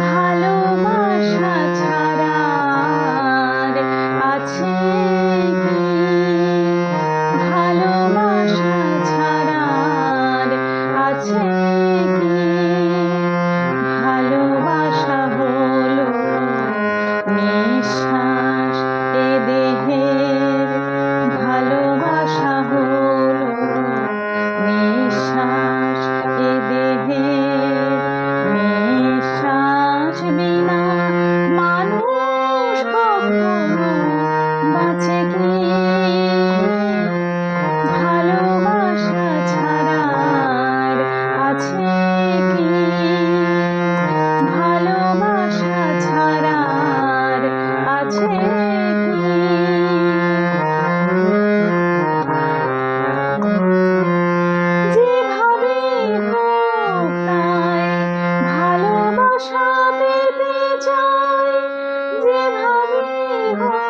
ভালোবাসা ছাড়া আছে Oh,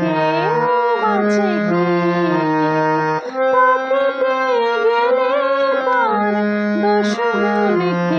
Thank you.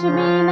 should be